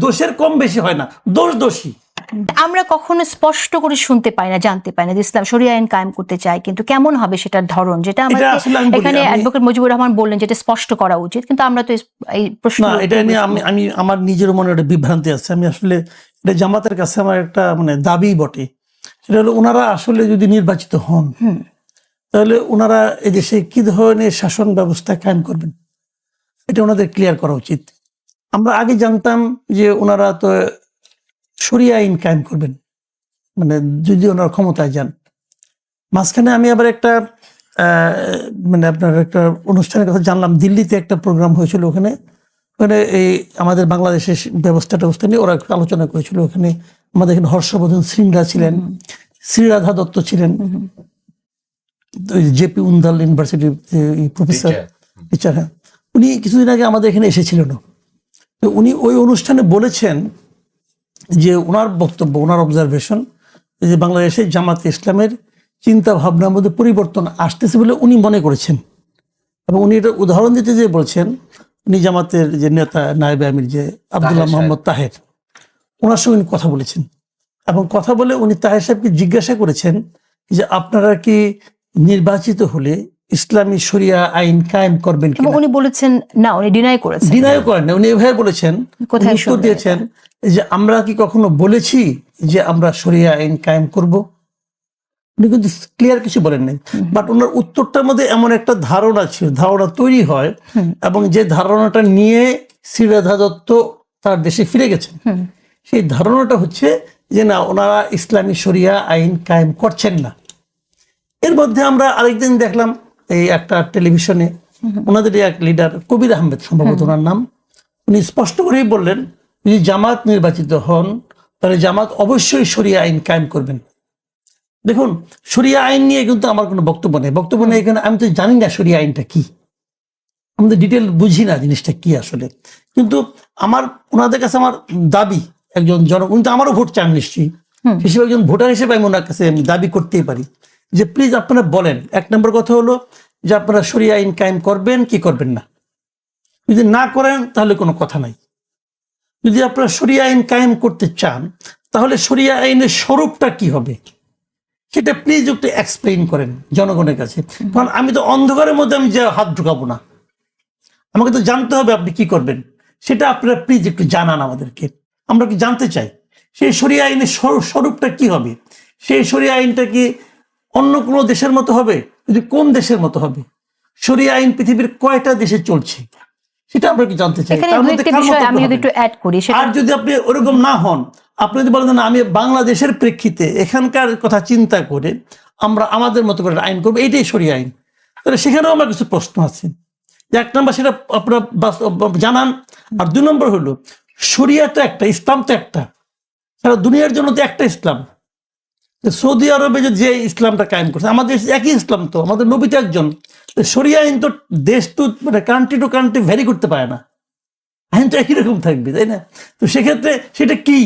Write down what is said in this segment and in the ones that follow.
দোষের কম বেশি হয় না দোষ দোষী। আমরা কখনো স্পষ্ট করে শুনতে পাই না জানতে পাই না যে ইসলাম শরিয়া আইন কায়েম করতে চায় কিন্তু কেমন হবে সেটার ধরন যেটা আমাকে আসলে আমি বলি, এখানে অ্যাডভোকেট মুজিবুর রহমান বললেন যেটা স্পষ্ট করা উচিত কিন্তু আমরা তো এই- প্রশ্ন না এটা নিয়ে আমি আমি আমার নিজের মনে একটা বিভ্রান্তি আছে। আমি আসলে এটা জামাতের কাছে আমার একটা মানে দাবি বটে। সেটা হলো ওনারা আসলে যদি নির্বাচিত হন তাহলে ওনারা এই দেশে কি ধরনের শাসন ব্যবস্থা কায়েম করবেন? এটা ওনাদের ক্লিয়ার করা উচিত। আমরা আগে জানতাম যে ওনারা তো সরিয়া আইন কায়েম করবেন মানে যদি ওনারা ক্ষমতায় যান। মাঝখানে আমি আবার একটা আহ, মানে আপনার একটা অনুষ্ঠানের কথা জানলাম দিল্লিতে একটা প্রোগ্রাম হয়েছিল ওখানে। ওখানে এই আমাদের বাংলাদেশের ব্যবস্থা ব্যবস্থা নিয়ে ওরা একটু আলোচনা করেছিল। ওখানে আমাদের এখানে হর্ষবর্ধন সিংরা ছিলেন শ্রীরাধা দত্ত ছিলেন। জেপি উন্দাল ইউনিভার্সিটির প্রফেসর টিচার হ্যাঁ। উনি কিছুদিন আগে আমাদের এখানে এসেছিলেন উনি ওই অনুষ্ঠানে বলেছেন যে ওনার বক্তব্য ওনার অবজারভেশন যে বাংলাদেশে জামাত ইসলামের চিন্তা ভাবনার মধ্যে পরিবর্তন আসতেছে বলে উনি মনে করেছেন এবং উনি এটা উদাহরণ দিতে যে বলছেন উনি জামাতের যে নেতা নায়েবে আমির যে আবদুল্লাহ। মোহাম্মদ তাহের ওনার সঙ্গে উনি কথা বলেছেন এবং কথা বলে উনি তাহের সাহেবকে জিজ্ঞাসা করেছেন যে আপনারা কি নির্বাচিত হলে ইসলামী শরিয়া আইন কায়েম করবেন কিনা? উনি বলেছেন না উনি ডিনাই করেছেন। ডিনাইও করেন না উনি এভাবে বলেছেন উত্তর দিয়েছেন যে আমরা কি কখনো বলেছি যে আমরা শরিয়া আইন কায়েম করব? উনি কিন্তু ক্লিয়ার কিছু বলেন নাই। বাট ওনার উত্তরটার মধ্যে এমন একটা ধারণা ছিল ধারণা তৈরি হয় এবং যে ধারণাটা নিয়ে শ্রীরাধা দত্ত তার দেশে ফিরে গেছেন সেই ধারণাটা হচ্ছে যে না ওনারা ইসলামী শরিয়া আইন কায়েম করছেন না। এর মধ্যে আমরা আরেকদিন দেখলাম এই একটা টেলিভিশনে ওনাদের এক লিডার কবির আহমেদ সম্ভবত ওনার নাম। উনি স্পষ্ট করেই বললেন যদি জামাত নির্বাচিত হন তাহলে জামাত অবশ্যই শরিয়া আইন কায়েম করবেন। দেখুন শরিয়া আইন নিয়ে কিন্তু আমার কোনো বক্তব্য নেই। বক্তব্য নেই এখানে আমি তো জানি না শরিয়া আইনটা কি। আমাদের ডিটেল বুঝি না জিনিসটা কি আসলে। কিন্তু আমার ওনাদের কাছে আমার দাবি একজন জন উনি তো আমারও ভোট চান নিশ্চয়ই। হিসেবে একজন ভোটার হিসেবে আমি ওনার কাছে আমি দাবি করতেই পারি। যে প্লিজ আপনারা বলেন। এক নম্বর কথা হলো যে আপনারা শরিয়া আইন কায়েম করবেন কি করবেন না। যদি না করেন তাহলে কোনো কথা নাই। যদি আপনারা শরিয়া আইন কায়েম করতে চান, তাহলে শরিয়া আইনের স্বরূপটা কি হবে? সেটা প্লিজ একটু এক্সপ্লেইন করেন জনগণের কাছে। কারণ আমি তো অন্ধকারের মধ্যে আমি যে হাত ঢুকাবো না। আমাকে তো জানতে হবে আপনি কি করবেন। সেটা আপনারা প্লিজ একটু জানান আমাদেরকে। আমরা কি জানতে চাই? সেই শরিয়া আইনের স্বরূপটা কি হবে? সেই শরিয়া আইনটা কি অন্য কোনো দেশের মতো হবে? যদি কোন দেশের মতো হবে? শরিয়া আইন পৃথিবীর কয়টা দেশে চলছে? সেটা আমরা কি জানতে চাই? তার মধ্যে একটা কার বিষয় মন্তব্য আমি যদি একটু অ্যাড করি আর যদি আপনি ওরকম না হন আপনি যদি বলেন না আমি বাংলাদেশের প্রেক্ষিতে এখানকার কথা চিন্তা করে আমরা আমাদের মতো করে আইন করব এইটাই সরিয়ে আইন। তাহলে সেখানেও আমার কিছু প্রশ্ন আছে। এক নম্বর সেটা আপনারা জানান। আর দুই নম্বর হলো শরিয়া তো একটা ইসলাম তো একটা। সারা দুনিয়ার জন্য তো একটা ইসলাম। সৌদি আরবে যে ইসলামটা কায়েম করছে আমাদের একই ইসলাম তো আমাদের নবী তো একজন। তো শরিয়া আইন তো দেশ তো মানে কান্ট্রি টু কান্ট্রি ভ্যারি করতে পারে না। আইন তো একই রকম থাকবে তাই না? তো সেক্ষেত্রে সেটা কি?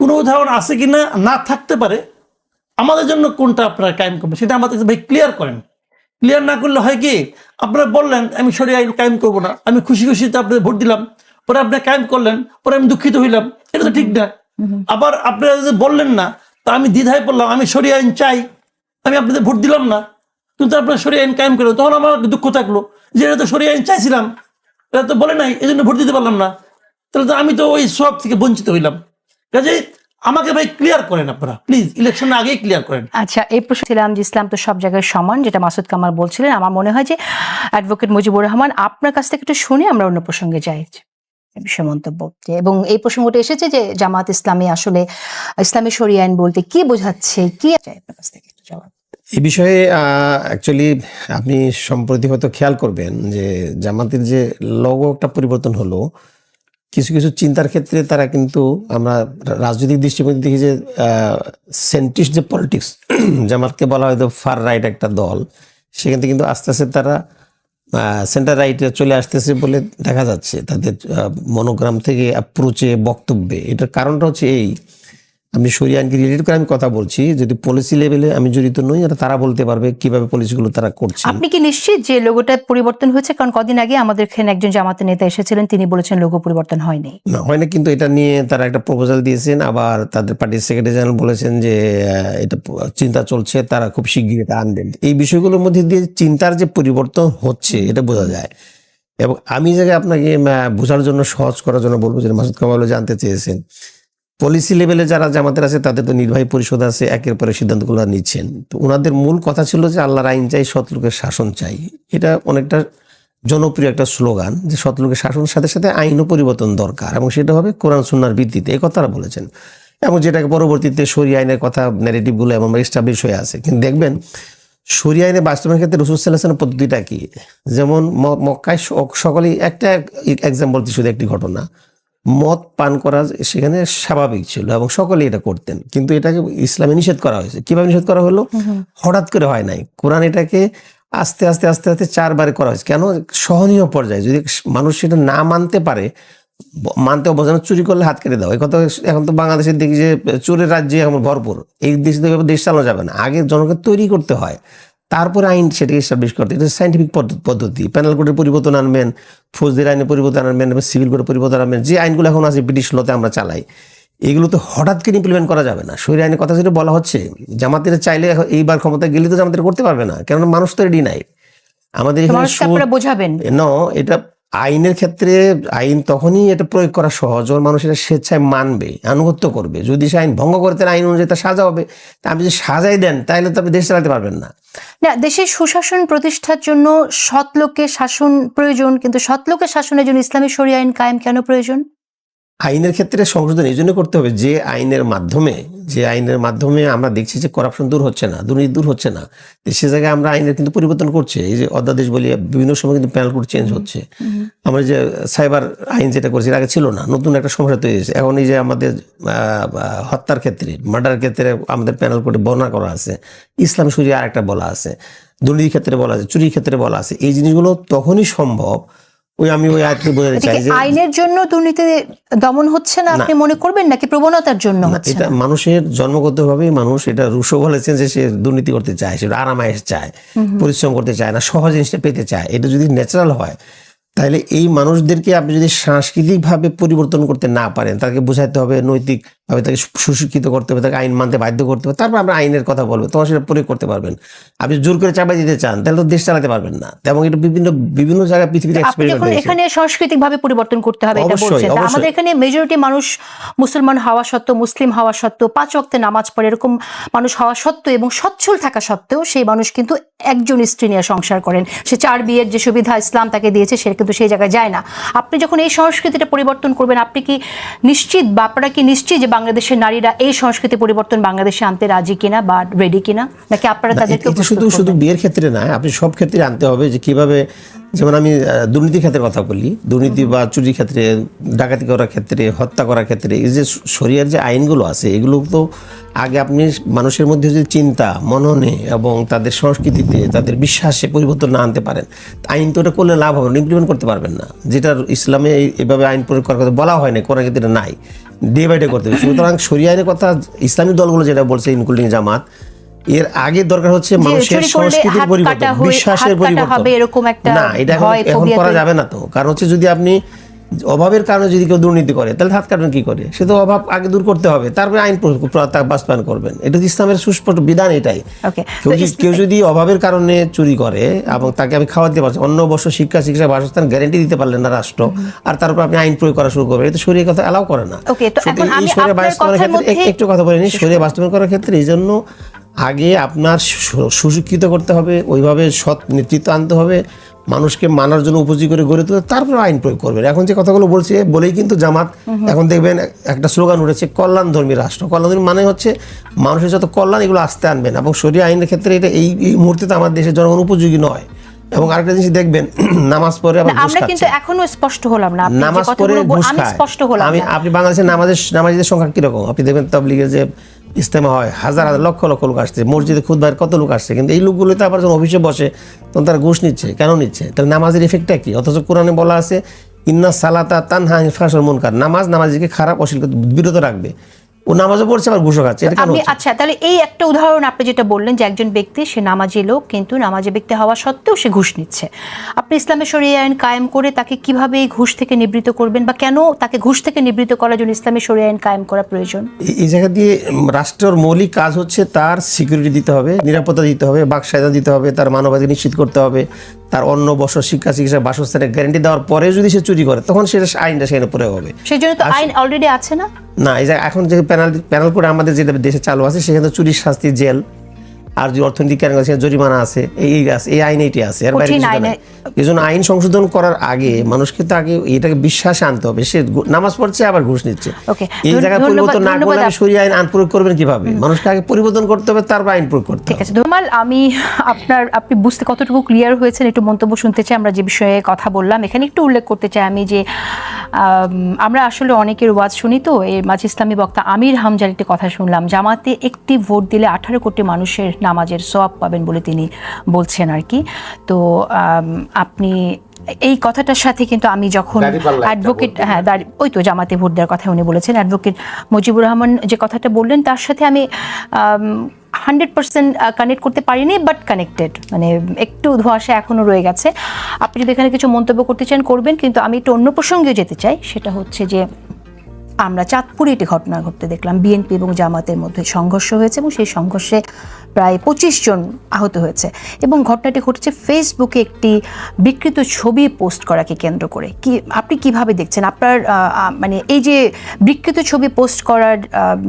কোনো উদাহরণ আছে কি না না থাকতে পারে। আমাদের জন্য কোনটা আপনারা কায়েম করবেন সেটা আমাদের ভাই ক্লিয়ার করেন। ক্লিয়ার না করলে হয় কি? আপনারা বললেন আমি সরি আইন কায়েম করব না। আমি খুশি খুশিতে আপনাদের ভোট দিলাম। পরে আপনি কায়েম করলেন পরে আমি দুঃখিত হইলাম। এটা তো ঠিক না। আবার আপনারা যদি বললেন না তা আমি দ্বিধায় পড়লাম, আমি সরি আইন চাই। আমি আপনাদের ভোট দিলাম না। কিন্তু আপনারা সরি আইন কায়েম করলেন। তখন আমার দুঃখ থাকল যে এটা তো সরি আইন চাইছিলাম। এটা তো বলে নাই এই জন্য ভোট দিতে পারলাম না। তাহলে তো আমি তো ওই সব থেকে বঞ্চিত হইলাম। কাজে আমাকে ভাই ক্লিয়ার করেন আপনারা। প্লিজ ইলেকশন আগেই ক্লিয়ার করেন। আচ্ছা এই প্রশ্ন ছিলাম যে ইসলাম তো সব জায়গায় সমান, যেটা মাসুদ কামাল বলছিলেন। আমার মনে হয় যে অ্যাডভোকেট মুজিবুর রহমান আপনার কাছ থেকে একটু শুনে আমরা অন্য প্রসঙ্গে যাই। বিষয়ে মন্তব্য। এবং এই প্রসঙ্গটা এসেছে যে জামাত ইসলামী আসলে ইসলামী শরিয়া আইন বলতে কি বোঝাচ্ছে, কি আপনার বিষয়ে অ্যাকচুয়ালি আপনি সম্প্রতি হয়তো খেয়াল করবেন যে জামাতের যে লগো একটা পরিবর্তন হলো, কিছু কিছু চিন্তার ক্ষেত্রে তারা কিন্তু আমরা রাজনৈতিক দৃষ্টিভঙ্গি দেখি যে সেন্টিস্ট যে পলিটিক্স জামাতকে বলা হয় ফার রাইট একটা দল, সেখান থেকে কিন্তু আস্তে আস্তে তারা সেন্টার রাইটে চলে আসতেছে বলে দেখা যাচ্ছে। তাদের মনোগ্রাম থেকে অ্যাপ্রোচে বক্তব্যে। এটার কারণটা হচ্ছে এই আমি সরিয়ে আইনকে রিলেটেড করে আমি কথা বলছি। যদি পলিসি লেভেলে আমি জড়িত নই এটা তারা বলতে পারবে কীভাবে পলিসিগুলো তারা করছে। আপনি কি নিশ্চিত যে লোগোটা পরিবর্তন হয়েছে? কারণ কদিন আগে আমাদের এখানে একজন জামাতের নেতা এসেছিলেন তিনি বলেছেন লোগো পরিবর্তন হয়নি। না হয় না কিন্তু এটা নিয়ে তারা একটা প্রপোজাল দিয়েছেন। আবার তাদের পার্টির সেক্রেটারি জেনারেল বলেছেন যে এটা চিন্তা চলছে তারা খুব শিগগিরই এটা আনবেন। এই বিষয়গুলোর মধ্যে দিয়ে চিন্তার যে পরিবর্তন হচ্ছে এটা বোঝা যায়। এবং আমি জায়গায় আপনাকে বোঝার জন্য সহজ করার জন্য বলব যে মাসুদ কামালও জানতে চেয়েছেন পলিসি লেভেলে যারা জামাতের আছে, তাদের তো নির্বাহী পরিষদ আছে, একের পরে সিদ্ধান্তগুলো নিচ্ছেন। তো ওনাদের মূল কথা ছিল যে আল্লাহর আইন চাই সৎলোকের শাসন চাই। এটা অনেকটা জনপ্রিয় একটা স্লোগান যে সৎ লোকের শাসনের সাথে সাথে আইনও পরিবর্তন দরকার এবং সেটা হবে কোরআন সুন্নার ভিত্তিতে। এই কথাটা বলেছেন। এবং যেটাকে পরবর্তীতে সরি আইনের কথা ন্যারেটিভগুলো এবং এস্টাবলিশ হয়ে আছে। কিন্তু দেখবেন সরি আইনে বাস্তবের ক্ষেত্রে রসুল সাল্লাহামের পদ্ধতিটা কি? যেমন মক্কায় সকলেই, একটা এক্সাম্পল শুধু একটি ঘটনা। মদ পান করা সেখানে স্বাভাবিক ছিল এবং সকলেই এটা করতেন। কিন্তু এটাকে ইসলামে নিষেধ করা হয়েছে। কীভাবে নিষেধ করা হলো? হঠাৎ করে হয় নাই। কোরআন এটাকে আস্তে আস্তে আস্তে আস্তে চারবারে করা হয়েছে। কেন? সহনীয় পর্যায়ে। যদি মানুষ সেটা না মানতে পারে মানতে অবজানো চুরি করলে হাত কেটে দাও। এই কথা এখন তো বাংলাদেশের দেখি যে চোরের রাজ্যে এখন ভরপুর। এই দেশ দেশ চালানো যাবে না। আগে জনকে তৈরি করতে হয়। তারপরে আইন সেটাকে এস্টাবলিশ করতে। এটা সাইন্টিফিক পদ্ধতি। প্যানেল কোডের পরিবর্তন আনবেন ফৌজদের আইনে পরিবর্তন আনবেন এবং সিভিল কোডের পরিবর্তন আনবেন। যে আইনগুলো এখন আছে ব্রিটিশ লতে আমরা চালাই এগুলো তো হঠাৎ করে ইমপ্লিমেন্ট করা যাবে না। শরীর আইনের কথা যেটা বলা হচ্ছে জামাতের চাইলে এইবার ক্ষমতা গেলে তো জামাতের করতে পারবে না কেননা মানুষ তো রেডি নাই। আমাদের এখানে বোঝাবেন। ন এটা আইনের ক্ষেত্রে আইন তখনই এটা প্রয়োগ করা সহজ, যখন মানুষ এটা স্বেচ্ছায় মানবে, আনুগত্য করবে। যদি সে আইন ভঙ্গ করতে আইন অনুযায়ী তার সাজা হবে। তা আপনি যদি সাজাই দেন, তাহলে তো আপনি দেশ চালাতে পারবেন না। না, দেশের সুশাসন প্রতিষ্ঠার জন্য সৎ লোকের শাসন প্রয়োজন, কিন্তু সৎ লোকের শাসনের জন্য ইসলামী শরীয় আইন কায়েম কেন প্রয়োজন? আইনের ক্ষেত্রে সংশোধন এই জন্য করতে হবে যে আইনের মাধ্যমে যে আইনের মাধ্যমে আমরা দেখছি যে করাপশন দূর হচ্ছে না দুর্নীতি দূর হচ্ছে না সে জায়গায় আমরা আইনের কিন্তু পরিবর্তন করছে। এই যে অধ্যাদেশ বলি বিভিন্ন সময় কিন্তু প্যানেল কোড চেঞ্জ হচ্ছে। আমরা যে সাইবার আইন যেটা করছি এর আগে ছিল না নতুন একটা সমস্যা তৈরি হয়েছে। এখন এই যে আমাদের হত্যার ক্ষেত্রে মার্ডার ক্ষেত্রে আমাদের প্যানেল কোডে বর্ণনা করা আছে। ইসলাম সুরি আর একটা বলা আছে দুর্নীতির ক্ষেত্রে বলা আছে চুরির ক্ষেত্রে বলা আছে। এই জিনিসগুলো তখনই সম্ভব ওই আমি ওই আয়াতকে বোঝাতে চাই যে আইনের জন্য দুর্নীতি দমন হচ্ছে না আপনি মনে করবেন নাকি প্রবণতার জন্য হচ্ছে এটা মানুষের জন্মগতভাবে মানুষ এটা রুশো বলেছেন যে সে দুর্নীতি করতে চায় সে আরামায়েশ চায় পরিশ্রম করতে চায় না সহজ জিনিসটা পেতে চায়। এটা যদি ন্যাচারাল হয় তাহলে এই মানুষদেরকে আপনি যদি সাংস্কৃতিকভাবে পরিবর্তন করতে না পারেন তাকে বোঝাতে হবে নৈতিকভাবে তাকে সুশিক্ষিত করতে হবে তাকে আইন মানতে বাধ্য করতে হবে তারপর আমরা আইনের কথা বলব। তখন সেটা প্রয়োগ করতে পারবেন। আপনি জোর করে চাপাই দিতে চান তাহলে তো দেশ চালাতে পারবেন না। এবং এটা বিভিন্ন বিভিন্ন জায়গায় পৃথিবীতে এক্সপেরিমেন্ট হয়েছে এখানে সাংস্কৃতিক ভাবে পরিবর্তন করতে হবে এটা বলছেন। আমাদের এখানে মেজরিটি মানুষ মুসলমান হওয়া সত্ত্বেও মুসলিম হওয়া সত্ত্বেও পাঁচ ওয়াক্তে নামাজ পড়ে এরকম মানুষ হওয়া সত্ত্বেও এবং সচ্ছল থাকা সত্ত্বেও সেই মানুষ কিন্তু একজন স্ত্রী নিয়ে সংসার করেন। সে চার বিয়ের যে সুবিধা ইসলাম তাকে দিয়েছে সে কিন্তু সেই জায়গায় যায় না। আপনি যখন এই সংস্কৃতিটা পরিবর্তন করবেন আপনি কি নিশ্চিত বা আপনারা কি নিশ্চিত যে বাংলাদেশের নারীরা এই সংস্কৃতি পরিবর্তন বাংলাদেশে আনতে রাজি কিনা বা রেডি কিনা? নাকি আপনারা তাদেরকে শুধু শুধু বিয়ের ক্ষেত্রে না আপনি সব ক্ষেত্রে আনতে হবে যে কীভাবে যেমন আমি দুর্নীতির ক্ষেত্রে কথা বলি দুর্নীতি বা চুরির ক্ষেত্রে ডাকাতি করার ক্ষেত্রে হত্যা করার ক্ষেত্রে এই যে শরিয়ার যে আইনগুলো আছে এগুলো তো আগে আপনি মানুষের মধ্যে যদি চিন্তা মননে এবং তাদের সংস্কৃতিতে তাদের বিশ্বাসে পরিবর্তন না আনতে পারেন আইন তো ওটা করলে লাভ হবে না ইমপ্লিমেন্ট করতে পারবেন না। যেটা ইসলামে এই- এভাবে আইন প্রয়োগ করার কথা বলা হয় না কোরআন ক্ষেত্রে নাই। ডে বাই ডে করতে হবে। সুতরাং সরিয়ে কথা ইসলামী দলগুলো যেটা বলছে ইনক্লুডিং জামাত এর আগে দরকার হচ্ছে মানুষের সংস্কৃতির পরিবর্তন বিশ্বাসের পরিবর্তন। না এটা এখন করা যাবে না তো। কারণ হচ্ছে যদি আপনি অভাবের কারণে যদি কেউ দুর্নীতি করে তাহলে হাত কাটবেন কি করে? সে তো অভাব আগে দূর করতে হবে তারপরে আইন বাস্তবায়ন করবেন। এটা ইসলামের সুস্পষ্ট বিধান এটাই। কেউ যদি- অভাবের কারণে চুরি করে এবং তাকে আমি খাওয়াতে পারছি অন্য বর্ষ শিক্ষা শিক্ষা বাসস্থান গ্যারেন্টি দিতে পারলেন না রাষ্ট্র আর তারপর আপনি আইন প্রয়োগ করা শুরু করবেন এটা শরীর কথা এলাও করে না। এই শরীরে বাস্তবায়নের ক্ষেত্রে একটু কথা বলিনি শরীরে বাস্তবায়ন করার ক্ষেত্রে এই জন্য আগে আপনার সুশিক্ষিত করতে হবে ওইভাবে সৎ নেতৃত্ব আনতে হবে মানুষকে মানার জন্য উপযোগী করে গড়ে তুলে তারপরে আইন প্রয়োগ করবেন। এখন যে কথাগুলো বলছে বলেই কিন্তু জামাত এখন দেখবেন একটা স্লোগান উঠেছে কল্যাণ ধর্মী রাষ্ট্র। কল্যাণ ধর্মী মানে হচ্ছে মানুষের যত কল্যাণ এগুলো আসতে আনবেন। এবং শরীর আইনের ক্ষেত্রে এটা এই এই মুহূর্তে তো আমার দেশের জনগণ উপযোগী নয়। এবং আরেকটা জিনিস দেখবেন নামাজ পড়ে আবার আমরা কিন্তু এখনও স্পষ্ট হলাম না। নামাজ পড়ে আমি স্পষ্ট হলাম আমি আপনি বাংলাদেশের নামাজের নামাজিদের সংখ্যা কীরকম? আপনি দেখবেন তাবলিগের যে ইস্তেমা হয়, হাজার হাজার লক্ষ লক্ষ লোক আসছে, মসজিদে খুদ কত লোক আসছে, কিন্তু এই লোকগুলো তো আবার যখন অফিসে বসে, তখন তারা ঘুষ নিচ্ছে, কেন নিচ্ছে? তাহলে নামাজের এফেক্টটা কি? অথচ কোরআনে বলা আছে, ইন্না সালাতা তানহা ইনফাসর মনকার নামাজ নামাজিকে খারাপ অশ্লীল বিরত রাখবে। ও নামাজও পড়ছে আবার ঘুষও খাচ্ছে আপনি আচ্ছা তাহলে এই একটা উদাহরণ আপনি যেটা বললেন যে একজন ব্যক্তি সে নামাজি লোক কিন্তু নামাজি ব্যক্তি হওয়া সত্ত্বেও সে ঘুষ নিচ্ছে। আপনি ইসলামের শরীয় আইন কায়েম করে তাকে কীভাবে এই ঘুষ থেকে নিবৃত্ত করবেন বা কেন তাকে ঘুষ থেকে নিবৃত্ত করার জন্য ইসলামের শরীয় আইন কায়েম করা প্রয়োজন? এই- জায়গা দিয়ে রাষ্ট্রের মৌলিক কাজ হচ্ছে তার সিকিউরিটি দিতে হবে নিরাপত্তা দিতে হবে বাকসায়দা দিতে হবে তার মানবাধিকার নিশ্চিত করতে হবে তার অন্য বস্ত্র শিক্ষা চিকিৎসা বাসস্থানের গ্যারান্টি দেওয়ার পরে যদি সে চুরি করে তখন সেটা আইনটা সেখানে প্রয়োগ হবে। সেই জন্য তো আইন অলরেডি আছে না? না, এই যে এখন যে প্যানেল প্যানেল করে আমাদের যেটা দেশে চালু আছে সেখানে চুরির শাস্তি জেল। আর যে অর্থনৈতিক কারণ আছে জরিমানা আছে এই আছে এই আইন এটি আছে এর বাইরে। এই জন্য আইন সংশোধন করার আগে মানুষকে তো আগে এটাকে বিশ্বাসে আনতে হবে। সে নামাজ পড়ছে আবার ঘুষ নিচ্ছে। এই জায়গায় পরিবর্তন না করলে আপ- সরিয়ে আইন আইন প্রয়োগ করবেন কীভাবে? মানুষকে আগে পরিবর্তন করতে হবে তারপর আইন প্রয়োগ করতে ঠিক আছে ধুমাল আমি আপনার আপনি বুঝতে কতটুকু ক্লিয়ার হয়েছেন একটু মন্তব্য শুনতে চাই। আমরা যে বিষয়ে কথা বললাম এখানে একটু উল্লেখ করতে চাই আমি যে আম, আমরা আসলে অনেকের ওয়াজ শুনি তো এর মাঝে ইসলামী বক্তা আমির হামজার একটি কথা শুনলাম। জামাতে একটি ভোট দিলে আঠারো কোটি মানুষের নামাজের সব পাবেন বলে তিনি বলছেন আর কি। তো আপনি এই কথাটার সাথে কিন্তু আমি যখন অ্যাডভোকেট হ্যাঁ ওই তো জামাতে ভোট দেওয়ার কথা উনি বলেছেন। অ্যাডভোকেট মুজিবুর রহমান যে কথাটা বললেন তার সাথে আমি হান্ড্রেড পার্সেন্ট কানেক্ট করতে পারিনি বাট কানেক্টেড মানে একটু ধোঁয়াশা এখনও রয়ে গেছে। আপনি যদি এখানে কিছু মন্তব্য করতে চান করবেন কিন্তু আমি একটু অন্য প্রসঙ্গে যেতে চাই। সেটা হচ্ছে যে আমরা চাঁদপুরে একটি ঘটনা ঘটতে দেখলাম। বিএনপি এবং জামাতের মধ্যে সংঘর্ষ হয়েছে এবং সেই সংঘর্ষে প্রায় পঁচিশ জন আহত হয়েছে এবং ঘটনাটি ঘটেছে ফেসবুকে একটি বিকৃত ছবি পোস্ট করাকে কেন্দ্র করে। কি, আপনি কীভাবে দেখছেন? আপনার মানে এই যে বিকৃত ছবি পোস্ট করার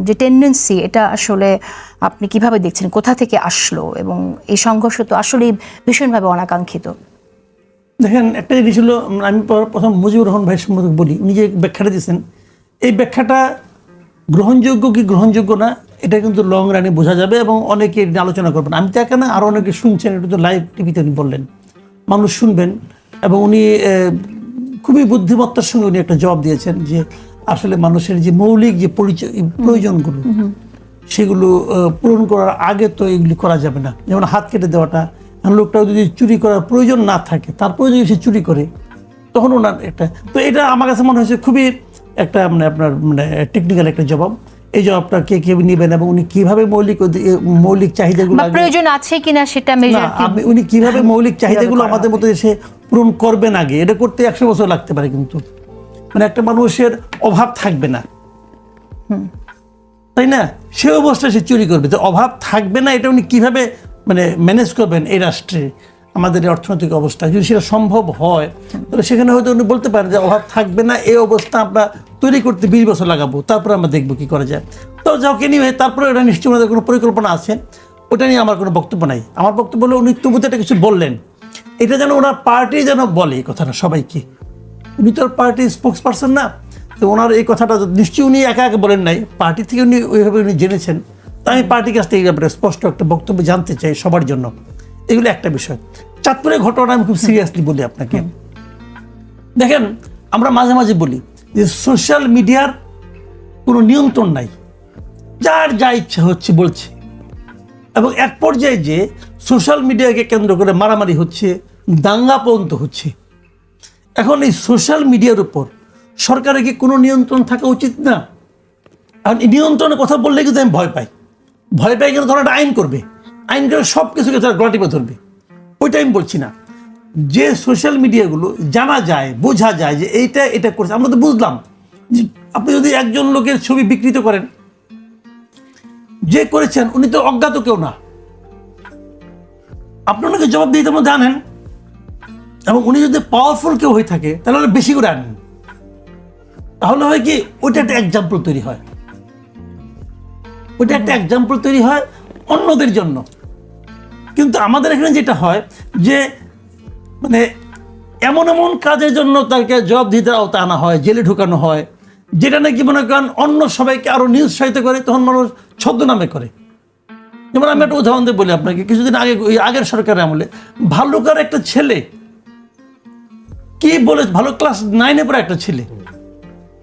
যে টেন্ডেন্সি এটা আসলে আপনি কীভাবে দেখছেন? কোথা থেকে আসলো? এবং এই সংঘর্ষ তো আসলেই ভীষণভাবে অনাকাঙ্ক্ষিত। দেখেন, একটা জিনিস হলো আমি প্রথম মুজিবুর রহমান ভাইয়ের সম্পর্কে বলি। উনি যে ব্যাখ্যাটা দিয়েছেন এই ব্যাখ্যাটা গ্রহণযোগ্য কি গ্রহণযোগ্য না এটা কিন্তু লং রানে বোঝা যাবে এবং অনেকে এটা আলোচনা করবেন। আমি তো একা না আরও অনেকে শুনছেন এটা তো লাইভ টিভিতে উনি বললেন। মানুষ শুনবেন এবং উনি খুবই বুদ্ধিমত্তার সঙ্গে উনি একটা জবাব দিয়েছেন যে আসলে মানুষের যে মৌলিক যে পরিচয় প্রয়োজনগুলো সেগুলো পূরণ করার আগে তো এগুলি করা যাবে না। যেমন হাত কেটে দেওয়াটা লোকটা যদি চুরি করার প্রয়োজন না থাকে তারপরে যদি সে চুরি করে তখন ওনার একটা তো এটা আমার কাছে মনে হয়েছে খুবই একটা মানে আপনার মানে টেকনিক্যাল একটা জবাব। এই জবাবটা কে কে নেবেন এবং উনি কীভাবে মৌলিক মৌলিক চাহিদাগুলো প্রয়োজন আছে কিনা সেটা মেজার আপনি উনি কীভাবে মৌলিক চাহিদাগুলো আমাদের মতো এসে পূরণ করবেন আগে? এটা করতে একশো বছর লাগতে পারে কিন্তু। মানে একটা মানুষের অভাব থাকবে না। তাই না? সে অবস্থায় সে চুরি করবে। তো অভাব থাকবে না এটা উনি কীভাবে মানে ম্যানেজ করবেন এই রাষ্ট্রে? আমাদের অর্থনৈতিক অবস্থা। যদি সেটা সম্ভব হয়, তাহলে সেখানে হয়তো উনি বলতে পারেন যে অভাব থাকবে না, এই অবস্থা আমরা তৈরি করতে বিশ বছর লাগাবো, তারপরে আমরা দেখব কী করা যায়। তো যাও কে নিয়ে তারপরে এটা নিশ্চয়ই ওনাদের কোনো পরিকল্পনা আছে, ওটা নিয়ে আমার কোনো বক্তব্য নাই। আমার বক্তব্য হলো, উনি তবুতে একটা কিছু বললেন। এটা যেন ওনার পার্টি যেন বলে এই কথাটা সবাইকে। উনি তো পার্টির স্পোক্স পারসন না, তো ওনার এই কথাটা নিশ্চয়ই উনি একা একা বলেন নাই পার্টি থেকে উনি ওইভাবে উনি জেনেছেন। তাই আমি পার্টির কাছ থেকে এই ব্যাপারে স্পষ্ট একটা বক্তব্য জানতে চাই সবার জন্য। এগুলো একটা বিষয়। চাঁদপুরের ঘটনা আমি খুব সিরিয়াসলি বলি আপনাকে। দেখেন, আমরা মাঝে মাঝে বলি যে সোশ্যাল মিডিয়ার কোনো নিয়ন্ত্রণ নাই। যার যা ইচ্ছা হচ্ছে বলছে। এবং এক পর্যায়ে যে সোশ্যাল মিডিয়াকে কেন্দ্র করে মারামারি হচ্ছে, দাঙ্গা পর্যন্ত হচ্ছে। এখন এই সোশ্যাল মিডিয়ার উপর সরকারের কি কোনো নিয়ন্ত্রণ থাকা উচিত না? এই নিয়ন্ত্রণের কথা বললে কিন্তু আমি ভয় পাই। ভয় পাই কিন্তু ধরো একটা আইন করবে। আইন করে সব কিছুকে তারা গলাটিপে ধরবে। ওইটা আমি বলছি না। যে সোশ্যাল মিডিয়াগুলো জানা যায়, বোঝা যায় যে এইটা, এটা করছে, আমরা তো বুঝলাম। আপনি যদি একজন লোকের ছবি বিকৃত করেন, যে করেছেন, উনি তো অজ্ঞাত কেউ না। আপনি ওনাকে জবাব দিতে আমরা জানেন এবং উনি যদি পাওয়ারফুল কেউ হয়ে থাকে, তাহলে বেশি করে আনেন। তাহলে হয় কি, ওইটা একটা এক্সাম্পল তৈরি হয়। ওইটা একটা এক্সাম্পল তৈরি হয় অন্যদের জন্য। কিন্তু আমাদের এখানে যেটা হয়, যে মানে এমন এমন কাজের জন্য তাকে জবাব দিতে আওতা আনা হয়, জেলে ঢুকানো হয়, যেটা নাকি মনে করেন অন্য সবাইকে আরও নিরুৎসাহিত করে, তখন মানুষ ছদ্মনামে করে। যেমন আমি একটা উদাহরণ দিয়ে বলি আপনাকে, কিছুদিন আগে, ওই আগের সরকারের আমলে ভালুকার একটা ছেলে, কি বলে, ভালো ক্লাস নাইনে পড়ে একটা ছেলে,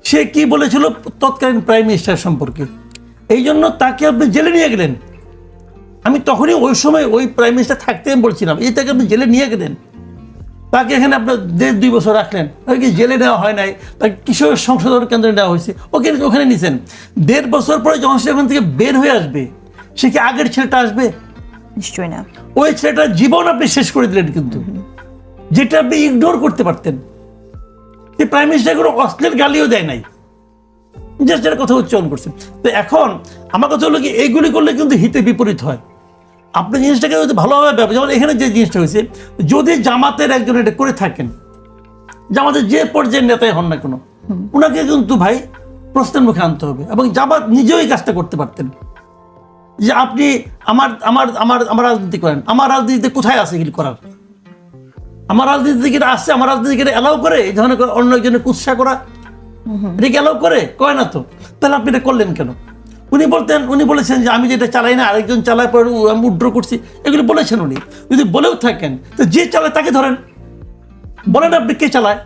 সে কি বলেছিল তৎকালীন প্রাইম মিনিস্টার সম্পর্কে? এই জন্য তাকে আপনি জেলে নিয়ে গেলেন। আমি তখনই ওই সময় ওই প্রাইম মিনিস্টার থাকতে আমি বলছিলাম এই তাকে আপনি জেলে নিয়ে গেলেন? তাকে এখানে আপনার দেড় দুই বছর রাখলেন। তাকে জেলে নেওয়া হয় নাই? তাকে কিশোর সংশোধন কেন্দ্রে নেওয়া হয়েছে? ওকে ওখানে নিছেন। দেড় বছর পরে যখন সে ওখান থেকে বের হয়ে আসবে সে কি আগের ছেলেটা আসবে? নিশ্চয়ই না। ওই ছেলেটার জীবন আপনি শেষ করে দিলেন কিন্তু। যেটা আপনি ইগনোর করতে পারতেন। যে প্রাইম মিনিস্টার কোনো অশ্লীল গালিও দেয় নাই। জাস্ট কথা উচ্চারণ করছেন তো এখন আমার কথা হলো কি, এইগুলি করলে কিন্তু হিতে বিপরীত হয়। আপনি জিনিসটাকে যদি ভালোভাবে ব্যবহার যেমন এখানে যে জিনিসটা হয়েছে, যদি জামাতের একজন এটা করে থাকেন, জামাতের যে পর্যায়ের নেতাই হন না কোনো ওনাকে কিন্তু ভাই প্রশ্নের মুখে আনতে হবে এবং জামাত নিজেও এই কাজটা করতে পারতেন। যে আপনি আমার আমার আমার আমার রাজনীতি করেন, আমার রাজনীতিতে কোথায় আছে এগুলি করার? আমার রাজনীতি থেকে আসছে আমার রাজনীতিকে অ্যালাউ করে, এই ধরনের অন্য একজনের কুৎসা করা, এটা কি এলাও করে? কয় না তো? তাহলে আপনি এটা করলেন কেন? উনি বলতেন, উনি বলেছেন যে আমি যেটা চালাই না, আরেকজন চালায় পরে আমি উড্র করছি। এগুলি বলেছেন উনি। যদি বলেও থাকেন, তো যে চালায় তাকে ধরেন। বলেন আপনি কে চালায়?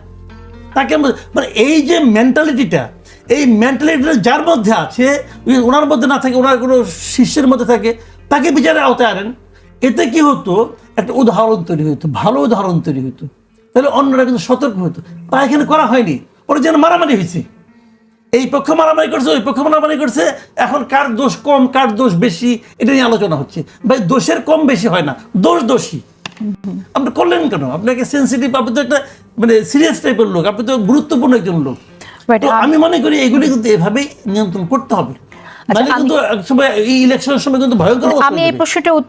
তাকে মানে এই যে মেন্টালিটিটা এই মেন্টালিটিটা যার মধ্যে আছে ওনার মধ্যে না থাকে, ওনার কোনো শিষ্যের মধ্যে থাকে, তাকে বিচারের আওতায় আনেন। এতে কি হতো? একটা উদাহরণ তৈরি হতো, ভালো উদাহরণ তৈরি হতো। তাহলে অন্যরা কিন্তু সতর্ক হতো। তা এখানে করা হয়নি। ওরা যেন মারামারি হয়েছে। এই পক্ষ মারামারি করছে ওই পক্ষ মারামারি করছে। এখন কার দোষ কম কার দোষ বেশি এটা নিয়ে আলোচনা হচ্ছে। ভাই দোষের কম বেশি হয় না দোষ দোষী। আপনি করলেন কেন? আপনাকে সেন্সিটিভ আপনি তো একটা মানে সিরিয়াস টাইপের লোক আপনি তো গুরুত্বপূর্ণ একজন লোক। তো আমি মনে করি এগুলি কিন্তু এভাবেই নিয়ন্ত্রণ করতে হবে। নাহলে আমি- কিন্তু এক সময় এই ইলেকশনের সময় কিন্তু ভয়ঙ্কর অবস্থা আমি এই প্রশ্নটা